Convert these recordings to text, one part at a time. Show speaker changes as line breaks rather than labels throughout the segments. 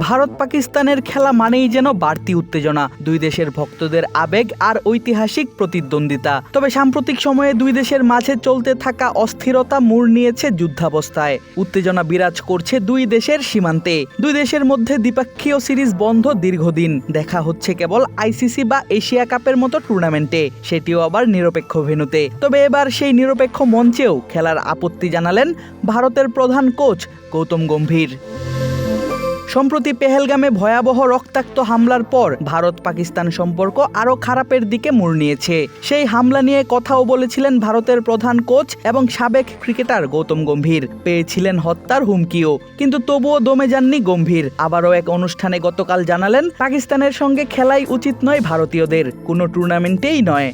ভারত পাকিস্তানের খেলা মানেই যেন বাড়তি উত্তেজনা, দুই দেশের ভক্তদের আবেগ আর ঐতিহাসিক প্রতিদ্বন্দ্বিতা। তবে সাম্প্রতিক সময়ে দুই দেশের মাঝে চলতে থাকা অস্থিরতা মোড় নিয়েছে যুদ্ধাবস্থায়। উত্তেজনা বিরাজ করছে দুই দেশের সীমান্তে। দুই দেশের মধ্যে দ্বিপাক্ষীয় সিরিজ বন্ধ দীর্ঘদিন। দেখা হচ্ছে কেবল আইসিসি বা এশিয়া কাপের মতো টুর্নামেন্টে। সেটিও আবার নিরপেক্ষ ভেন্যুতে। তবে এবার সেই নিরপেক্ষ মঞ্চেও খেলার আপত্তি জানালেন ভারতের প্রধান কোচ গৌতম গম্ভীর। সম্প্রতি পেহেলগামে ভয়াবহ রক্তাক্ত হামলার পর ভারত পাকিস্তান সম্পর্ক আরও খারাপের দিকে মোড় নিয়েছে। সেই হামলা নিয়ে কথাও বলেছিলেন ভারতের প্রধান কোচ এবং সাবেক ক্রিকেটার গৌতম গম্ভীর। পেয়েছিলেন হত্যার হুমকিও, কিন্তু তবুও দমে যাননি গম্ভীর। আবারও এক অনুষ্ঠানে গতকাল জানালেন, পাকিস্তানের সঙ্গে খেলাই উচিত নয় ভারতীয়দের, কোনো টুর্নামেন্টেই নয়।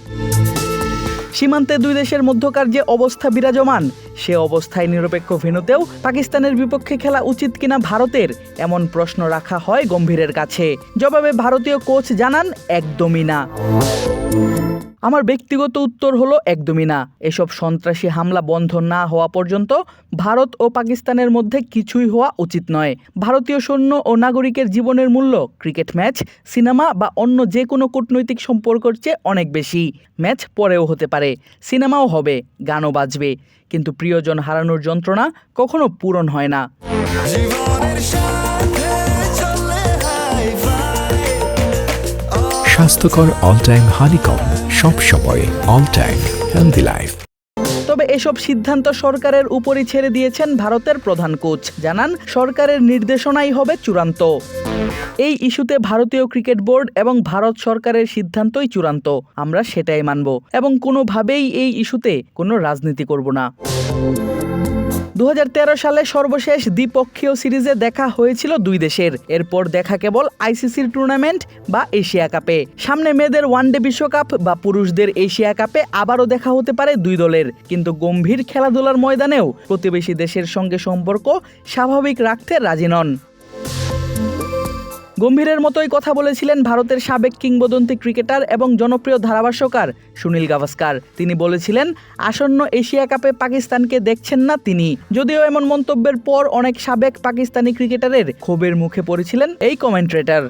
সীমান্তে দুই দেশের মধ্যকার যে অবস্থা বিরাজমান, সে অবস্থায় নিরপেক্ষ ভেনুতেও পাকিস্তানের বিপক্ষে খেলা উচিত কিনা ভারতের, এমন প্রশ্ন রাখা হয় গম্ভীরের কাছে। জবাবে ভারতীয় কোচ জানান, একদমই না। আমার ব্যক্তিগত উত্তর হলো একদমই না। এসব সন্ত্রাসী হামলা বন্ধ না হওয়া পর্যন্ত ভারত ও পাকিস্তানের মধ্যে কিছুই হওয়া উচিত নয়। ভারতীয় সৈন্য ও নাগরিকের জীবনের মূল্য, ক্রিকেট ম্যাচ, সিনেমা বা অন্য যে কোনো কূটনৈতিক সম্পর্কের চেয়ে অনেক বেশি। ম্যাচ পরেও হতে পারে, সিনেমাও হবে, গানও বাজবে। কিন্তু প্রিয়জন হারানোর যন্ত্রণা কখনো পূরণ হয় না।
স্বাস্থ্যকর অল টাইম হানিকম সব সময় অল টাইম হেলদি লাইফ
তবে এসব সিদ্ধান্ত সরকারের উপরই ছেড়ে দিয়েছেন ভারতের প্রধান কোচ। জানান, সরকারের নির্দেশনাই হবে চূড়ান্ত। এই ইস্যুতে ভারতীয় ক্রিকেট বোর্ড এবং ভারত সরকারের সিদ্ধান্তই চূড়ান্ত। আমরা সেটাই মানব। এবং কোনোভাবেই এই ইস্যুতে কোনো রাজনীতি করব না। দু হাজার তেরো সালে সর্বশেষ দ্বিপক্ষীয় সিরিজে দেখা হয়েছিল দুই দেশের। এরপর দেখা কেবল আইসিসির টুর্নামেন্ট বা এশিয়া কাপে। সামনে মেয়েদের ওয়ানডে বিশ্বকাপ বা পুরুষদের এশিয়া কাপে আবারও দেখা হতে পারে দুই দলের। কিন্তু গম্ভীর খেলাধুলার ময়দানেও প্রতিবেশী দেশের সঙ্গে সম্পর্ক স্বাভাবিক রাখতে রাজি নন। গম্ভীরের মতোই কথা বলেছিলেন ভারতের সাবেক কিংবদন্তি ক্রিকেটার এবং জনপ্রিয় ধারাভাষ্যকার সুনীল গাভাস্কার। তিনি বলেছিলেন, আসন্ন এশিয়া কাপে পাকিস্তানকে দেখছেন না তিনি। যদিও এমন মন্তব্যের পর অনেক সাবেক পাকিস্তানি ক্রিকেটারের ক্ষোভের মুখে পড়েছিলেন এই কমেন্ট্রেটার।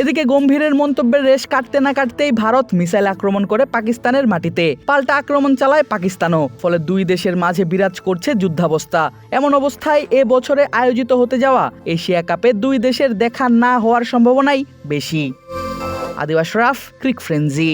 এদিকে গম্ভীরের মন্তব্যের রেশ কাটতে না কাটতেই ভারত মিসাইল আক্রমণ করে পাকিস্তানের মাটিতে। পাল্টা আক্রমণ চালায় পাকিস্তানও, ফলে দুই দেশের মাঝে বিরাজ করছে যুদ্ধাবস্থা। এমন অবস্থায় এ বছরে আয়োজিত হতে যাওয়া এশিয়া কাপে দুই দেশের দেখা না হওয়ার সম্ভাবনাই বেশি। আদিবাস রাফ, ক্রিক ফ্রেন্জি